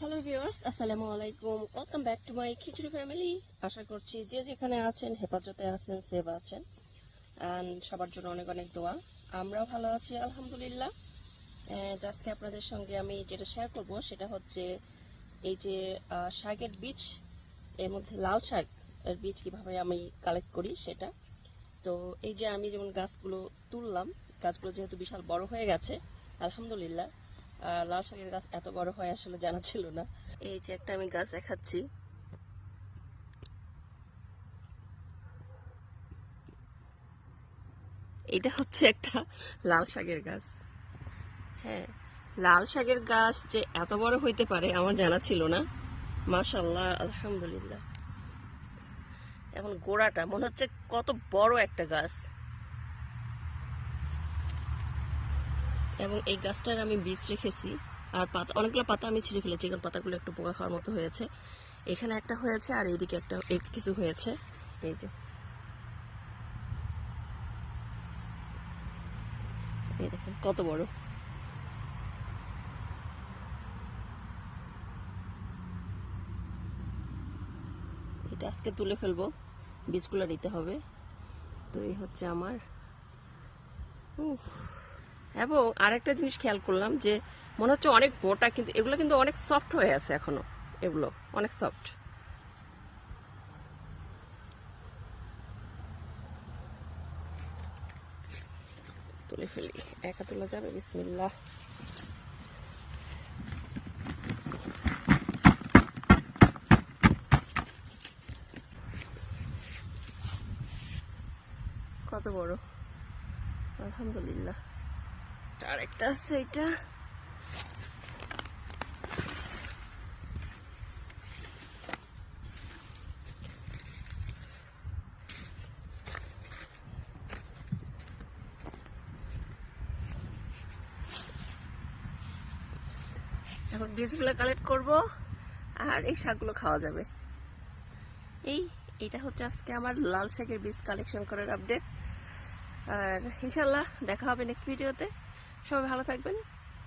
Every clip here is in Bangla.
হ্যালো ভিউয়ার্স আসসালামু আলাইকুম। Welcome back to my khichuri family আশা করছি যে যেখানে আছেন, হেফাজতে আছেন সেভ আছেন। অ্যান্ড সবার জন্য অনেক অনেক দোয়া। আমরাও ভালো আছি, আলহামদুলিল্লাহ। আজকে আপনাদের সঙ্গে আমি যেটা শেয়ার করব, সেটা হচ্ছে এই যে শাকের বীজ, এর মধ্যে লাল শাক, এর বীজ কীভাবে আমি কালেক্ট করি সেটা। তো এই যে আমি যেমন গাছগুলো তুললাম, গাছগুলো যেহেতু বিশাল বড় হয়ে গেছে, আলহামদুলিল্লাহ। লাল শাকের গাছ এত বড় হয় আসলে জানা ছিল না। এই যে একটা আমি গাছ দেখাচ্ছি। এটা হচ্ছে একটা লাল শাকের গাছ। হ্যাঁ লাল শাকের গাছ যে এত বড় হইতে পারে আমার জানা ছিল না। মাশাল্লাহ আলহামদুলিল্লাহ। এখন গোড়াটা, মনে হচ্ছে কত বড় একটা গাছ। এবং এই গাছটার আমি বীজ রেখেছি। আর পাতা, অনেকগুলো পাতা আমি ছিঁড়ে ফেলেছি, কারণ পাতাগুলো একটু পোকা খাওয়ার মতো হয়েছে। এখানে একটা হয়েছে আর এইদিকে একটা কিছু হয়েছে। এই যে। এই কত বড়। এটা আজকে তুলে ফেলব, বীজগুলো নিতে হবে। তো এই হচ্ছে আমার, উফ। এবং আরেকটা জিনিস খেয়াল করলাম যে মনে হচ্ছে অনেক মোটা কিন্তু এগুলো কিন্তু অনেক সফট হয়ে আছে এখনও, এগুলো অনেক সফট তুলে ফেলি, একা তোলা যাবে? বিসমিল্লাহ। কত বড়? আলহামদুলিল্লাহ। আরেকটা আছে এটা। এখন বীজগুলো কালেক্ট করব, আর এই শাকগুলো খাওয়া যাবে। এই, এটা হচ্ছে আজকে আমার লাল শাকের বীজ কালেকশন করার আপডেট আর ইনশাল্লাহ দেখা হবে নেক্সট ভিডিওতে সবাই ভালো থাকবেন,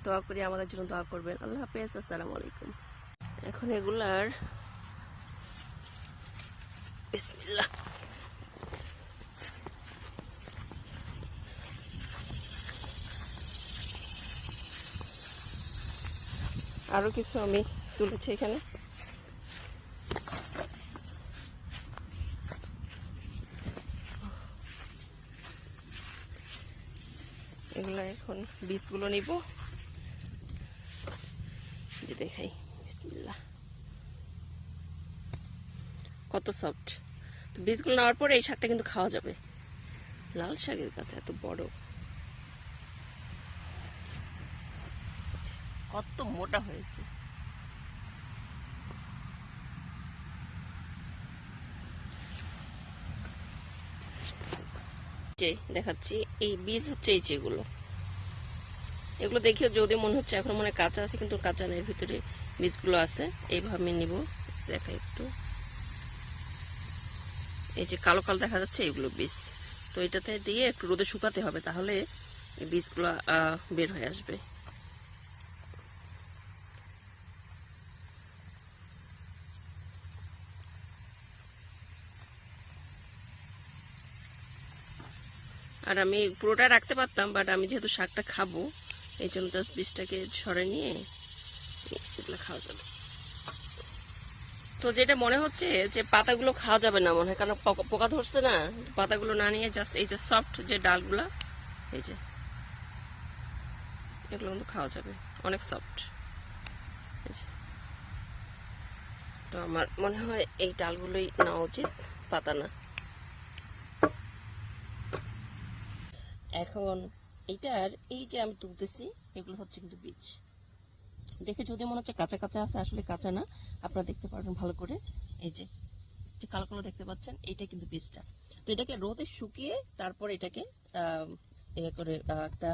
দোয়া করি আমাদের জন্য দোয়া করবেন। আল্লাহ হাফেজ, আসসালামু আলাইকুম। এখন এগুলার বিসমিল্লাহ। আরও কিছু আমি তুলেছি এখানে এগুলো এখন বীজগুলো নিব। যে দেখাই কত সফট তো বীজগুলো নেওয়ার পরে এই শাকটা কিন্তু খাওয়া যাবে। লাল শাকের কাছে এত বড়। কত মোটা হয়েছে। দেখাচ্ছি, এই বীজ হচ্ছে এই যেগুলো এগুলো দেখে যদি মনে হচ্ছে এখন মনে কাঁচা আছে, কিন্তু কাঁচা নেই, ভিতরে বীজগুলো আছে, এইভাবে নিব। দেখা একটু। এই যে কালো কালো দেখা যাচ্ছে, এগুলো বীজ। তো এটাতে দিয়ে একটু রোদে শুকাতে হবে, তাহলে বীজগুলো বের হয়ে আসবে। আর আমি পুরোটা রাখতে পারতাম, বাট আমি যেহেতু শাকটা খাব এই জাস্ট বীজটাকে সরে নিয়ে এগুলো খাওয়া যাবে। তো যেটা মনে হচ্ছে যে পাতাগুলো খাওয়া যাবে না, মনে হয় কারণ পোকা ধরছে না পাতাগুলো না নিয়ে জাস্ট এই যে সফট যে ডালগুলো, এই যে, এগুলো কিন্তু খাওয়া যাবে, অনেক সফট তো আমার মনে হয় এই ডালগুলোই নেওয়া উচিত, পাতা না। এখন এইটার এই যে আমি তুলতেছি, এগুলো হচ্ছে কিন্তু বীজ। দেখে যদি মনে হচ্ছে কাঁচা কাঁচা আছে, আসলে কাঁচা না, আপনারা দেখতে পারবেন ভালো করে। এই যে যে কালো কালো দেখতে পাচ্ছেন, এইটা কিন্তু বীজটা। তো এটাকে রোদে শুকিয়ে তারপর এটাকে করে একটা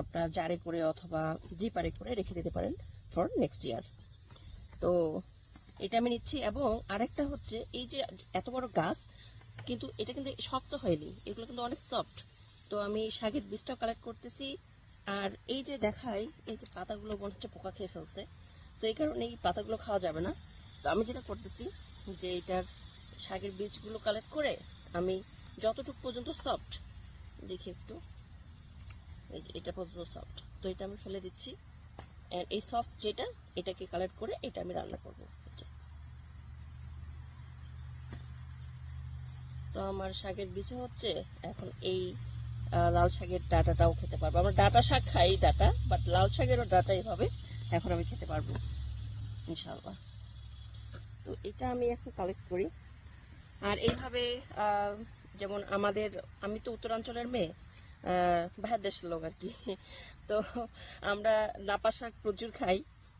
আপনার জারে করে অথবা জিপারে করে রেখে দিতে পারেন ফর নেক্সট ইয়ার। তো এটা আমি নিচ্ছি এবং আরেকটা হচ্ছে, এই যে এত বড় গাছ, কিন্তু এটা কিন্তু শক্ত হয়নি, এগুলো কিন্তু অনেক সফট। তো আমি শাকের বীজটাও কালেক্ট করতেছি। আর এই যে দেখাই, এই যে পাতাগুলো মনে হচ্ছে পোকা খেয়ে ফেলছে, তো এই কারণে এই পাতাগুলো খাওয়া যাবে না। তো আমি যেটা করতেছি যে এটার শাকের বীজগুলো কালেক্ট করে আমি যতটুকু পর্যন্ত সফট দেখি একটু, এই যে এটা পর্যন্ত সফট তো এটা আমি ফেলে দিচ্ছি। And এই সফট যেটা, এটাকে কালেক্ট করে এটা আমি রান্না করব। তো আমার শাকের বীজ হচ্ছে, এখন এই লাল শাকের ডাটাটাও খেতে পারব। আমরা ডাটা শাক খাই, ডাটা বাট লাল শাকেরও ডাটা এইভাবে এখন আমি খেতে পারব ইনশাল্লাহ তো এটা আমি এখন কালেক্ট করি। আর এইভাবে যেমন আমাদের, আমি তো উত্তরাঞ্চলের মেয়ে দেশের লোক আর কি। তো আমরা নাপা শাক প্রচুর খাই।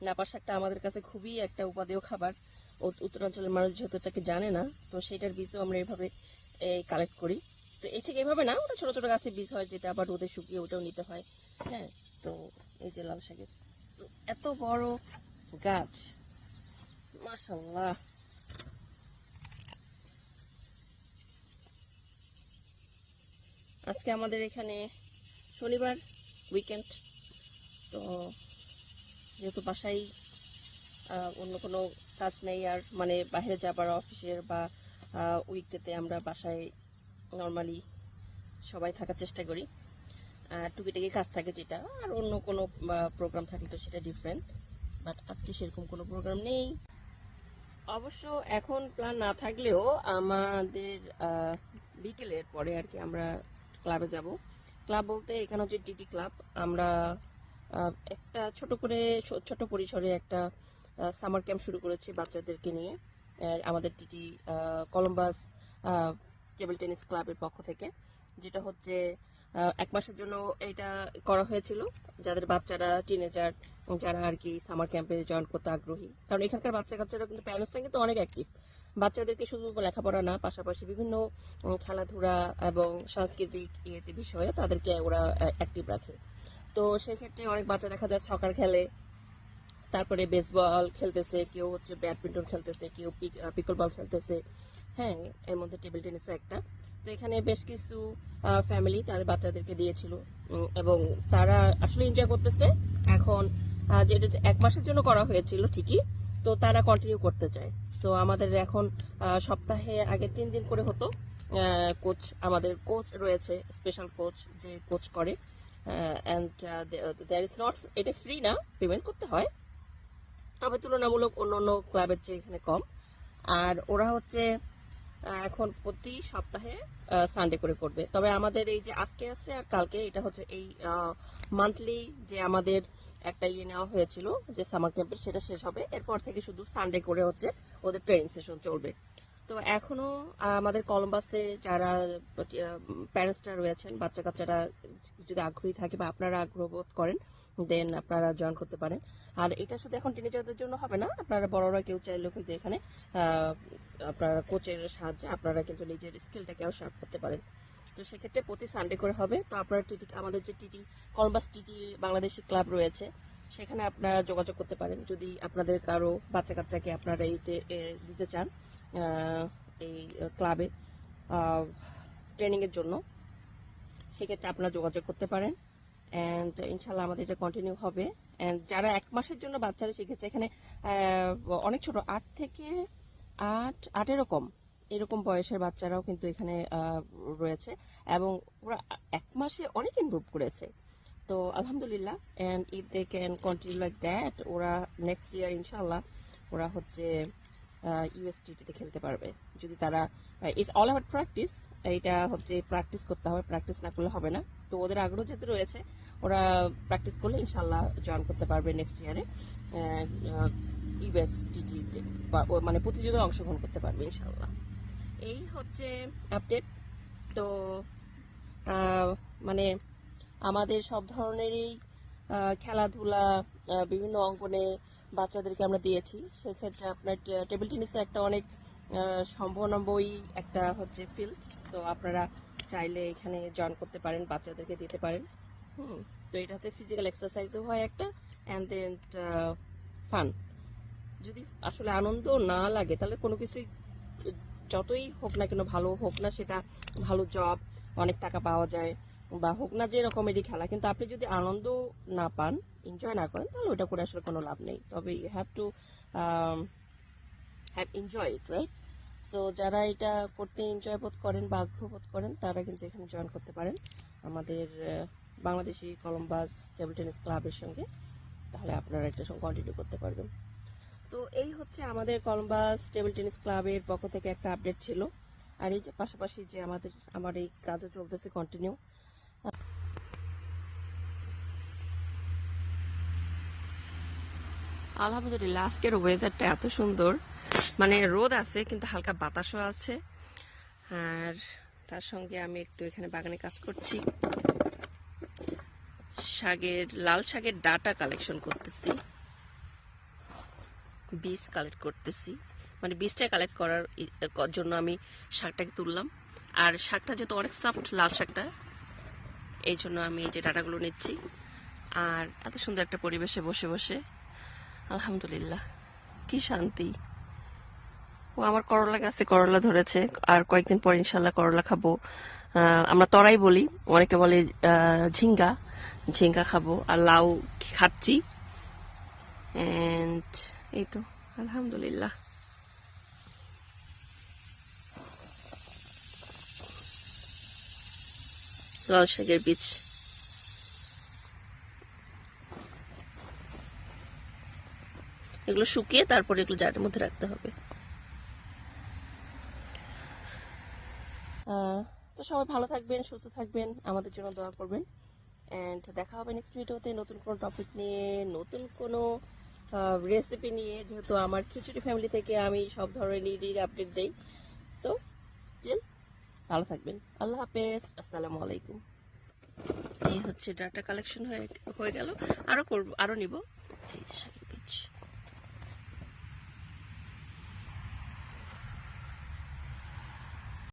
নাপা শাকটা আমাদের কাছে খুবই একটা উপাদেয় খাবার। উত্তরাঞ্চলের মানুষ যেহেতু এটাকে জানে না, তো সেটার বীজও আমরা এইভাবে কালেক্ট করি। তো এই ঠিক এভাবে না, ওটা ছোট ছোট গাছের বীজ হয় যেটা আবার রোদে শুকিয়ে ওটাও নিতে হয়। হ্যাঁ তো এই যে লাল শাকের এত বড় গাছ মাশাল্লাহ আজকে আমাদের এখানে শনিবার উইকেন্ড তো যেহেতু বাসায় অন্য কোনো কাজ নেই আর মানে বাইরে যাবার অফিসের বা উইকডেতে আমরা বাসায় নর্মালি সবাই থাকার চেষ্টা করি। আর টুকিটাকি কাজ থাকে যেটা, আর অন্য কোনো প্রোগ্রাম থাকলে তো সেটা ডিফারেন্ট বাট আজকে সেরকম কোনো প্রোগ্রাম নেই। অবশ্য এখন প্ল্যান না থাকলেও আমাদের বিকেলের পরে আর কি আমরা ক্লাবে যাব। ক্লাব বলতে এখানে হচ্ছে টিটি ক্লাব আমরা একটা ছোট করে, ছোট পরিসরে একটা সামার ক্যাম্প শুরু করেছি বাচ্চাদেরকে নিয়ে। আমাদের টিটি কলম্বাস টেবিল টেনিস ক্লাবের পক্ষ থেকে, যেটা হচ্ছে এক মাসের জন্য এটা করা হয়েছিল। যাদের বাচ্চারা টিনেজার যারা আর কি সামার ক্যাম্পে জয়েন করতে আগ্রহী। কারণ এখানকার বাচ্চা কাচ্চারা কিন্তু প্যারেন্টসরা কিন্তু অনেক অ্যাক্টিভ বাচ্চাদেরকে শুধু লেখাপড়া না, পাশাপাশি বিভিন্ন খেলাধুলা এবং সাংস্কৃতিক ইয়েতে বিষয়ে তাদেরকে ওরা অ্যাক্টিভ রাখে। তো সেক্ষেত্রে অনেক বাচ্চা দেখা যায় সকার খেলে, তারপরে বেসবল খেলতেছে, কেউ হচ্ছে ব্যাডমিন্টন খেলতেছে, কেউ পিকল বল খেলতেছে। হ্যাঁ এর মধ্যে টেবিল টেনিসও একটা। তো এখানে বেশ কিছু ফ্যামিলি তাদের বাচ্চাদেরকে দিয়েছিল। এবং তারা আসলে এনজয় করতেছে। এখন যেটা এক মাসের জন্য করা হয়েছিল ঠিকই, তো তারা কন্টিনিউ করতে চায়। সো আমাদের এখন সপ্তাহে আগে তিন দিন করে হতো। কোচ আমাদের কোচ রয়েছে স্পেশাল কোচ যে কোচ করে। অ্যান্ড দ্যার ইজ নট এটা ফ্রি না পেমেন্ট করতে হয়। তবে তুলনামূলক অন্য অন্য ক্লাবের চেয়ে এখানে কম। আর ওরা হচ্ছে এখন প্রতি সপ্তাহে সানডে করে করবে তবে আমাদের এই যে আজকে আছে আর কালকে এটা হচ্ছে এই মান্থলি যে আমাদের একটা ইয়ে নেওয়া হয়েছিল যে সামার ক্যাম্পের সেটা শেষ হবে। এরপর থেকে শুধু সানডে করে হচ্ছে ওদের ট্রেনিং সেশন চলবে। তো এখনও আহ, আমাদের কলম্বাসে যারা প্যারেন্টসরা রয়েছেন বাচ্চা কাচ্চারা যদি আগ্রহী থাকে বা আপনারা আগ্রহ বোধ করেন দেন আপনারা জয়েন করতে পারেন। আর এটা শুধু এখন টিনেজারদের জন্য হবে না। আপনারা বড়রা কেউ চাইলেও কিন্তু এখানে আপনারা কোচের সাহায্যে আপনারা কিন্তু নিজের স্কিলটাকেও শার্প করতে পারেন। তো সেক্ষেত্রে প্রতি সানডে করে হবে। তো আপনারা টিটি আমাদের যে TT Columbus TT Bangladeshi club রয়েছে, সেখানে আপনারা যোগাযোগ করতে পারেন। যদি আপনাদের কারও বাচ্চা কাচ্চাকে আপনারা এইতে দিতে চান এই ক্লাবে ট্রেনিংয়ের জন্য, সেক্ষেত্রে আপনারা যোগাযোগ করতে পারেন। অ্যান্ড ইনশাল্লাহ আমাদের এটা কন্টিনিউ হবে। অ্যান্ড যারা এক মাসের জন্য বাচ্চারা শিখেছে, এখানে অনেক ছোট, আট থেকে আট আট এরকম এরকম বয়সের বাচ্চারাও কিন্তু এখানে রয়েছে। এবং ওরা এক মাসে অনেক ইমপ্রুভ করেছে। তো আলহামদুলিল্লাহ and if they can continue like that ওরা নেক্সট ইয়ার ইনশাল্লাহ ওরা হচ্ছে ইউএসটিতে খেলতে পারবে। যদি তারা ইটস অল অ্যাবাউট প্র্যাকটিস এটা হচ্ছে প্র্যাকটিস করতে হবে প্র্যাকটিস না করলে হবে না। তো ওদের আগ্রহ যেহেতু রয়েছে, ওরা প্র্যাকটিস করলে ইনশাল্লাহ জয়েন করতে পারবে নেক্সট ইয়ারে ইউএস ইউএসটিটিতে মানে প্রতিযোগিতায় অংশগ্রহণ করতে পারবে ইনশাল্লাহ এই হচ্ছে আপডেট তো মানে আমাদের সব ধরনেরই খেলাধুলা বিভিন্ন অঙ্গনে বাচ্চাদেরকে আমরা দিয়েছি। সেক্ষেত্রে আপনার টেবিল টেনিসের একটা অনেক সম্ভাবনাময়ী একটা হচ্ছে ফিল্ড তো আপনারা চাইলে এখানে জয়েন করতে পারেন, বাচ্চাদেরকে দিতে পারেন। হুম, তো এটা হচ্ছে ফিজিক্যাল এক্সারসাইজও হয় একটা অ্যান্ড দেন ফান যদি আসলে আনন্দ না লাগে, তাহলে কোনো কিছুই, যতই হোক না কেন ভালো হোক না, সেটা ভালো জব অনেক টাকা পাওয়া যায়, বা হোক না যে রকমেরই খেলা। কিন্তু আপনি যদি আনন্দ না পান এনজয় না করেন, তাহলে ওটা করে আসলে কোনো লাভ নেই। তবে you have to have enjoy it right so যারা এটা করতে এনজয় বোধ করেন বা আগ্রহ বোধ করেন, তারা কিন্তু এখানে জয়েন করতে পারেন। আমাদের বাংলাদেশি কলম্বাস টেবিল টেনিস ক্লাবের সঙ্গে। তাহলে আপনারা এটা সঙ্গে কন্টিনিউ করতে পারবেন। তো, এই হচ্ছে আমাদের কলম্বাস টেবিল টেনিস ক্লাবের পক্ষ থেকে একটা আপডেট ছিল। আর এই যে পাশাপাশি যে আমাদের, আমার এই কাজও চলতেছে কন্টিনিউ আলহামদুলিল্লাহ, আজকের ওয়েদারটা এত সুন্দর। মানে রোদ আছে, কিন্তু হালকা বাতাসও আছে। আর তার সঙ্গে আমি একটু এখানে বাগানে কাজ করছি। শাকের লাল শাকের ডাটা কালেকশন করতেছি। বীজ কালেক্ট করতেছি। মানে বীজটা কালেক্ট করার জন্য আমি শাকটাকে তুললাম। আর শাকটা যেহেতু অনেক সফট লাল শাকটা, এই জন্য আমি এই যে ডাটাগুলো নিচ্ছি। আর এত সুন্দর একটা পরিবেশে বসে বসে আলহামদুলিল্লাহ। কি শান্তি। ও আমার করলা গাছে করলা ধরেছে, আর কয়েকদিন পর ইনশাল্লাহ করলা খাব। আমরা তরাই বলি, অনেকে বলে ঝিঙ্গা। ঝিঙ্গা খাব, আর লাউ খাচ্ছি। এই তো, আলহামদুলিল্লাহ। লাল শাকের বীজ। এগুলো শুকিয়ে তারপরে এগুলো জারের মধ্যে রাখতে হবে। তো সবাই ভালো থাকবেন সুস্থ থাকবেন আমাদের জন্য দোয়া করবেন। অ্যান্ড দেখা হবে নেক্সট ভিডিওতে নতুন কোনো টপিক নিয়ে নতুন কোনো রেসিপি নিয়ে। যেহেতু আমার খিচুড়ি ফ্যামিলি থেকে আমি সব ধরনেরই আপডেট দেই। তো চিল ভালো থাকবেন। আল্লাহ হাফেজ আসসালামু আলাইকুম। এই হচ্ছে ডাটা কালেকশন হয়ে হয়ে গেল। আরও করব আরও নিব। এই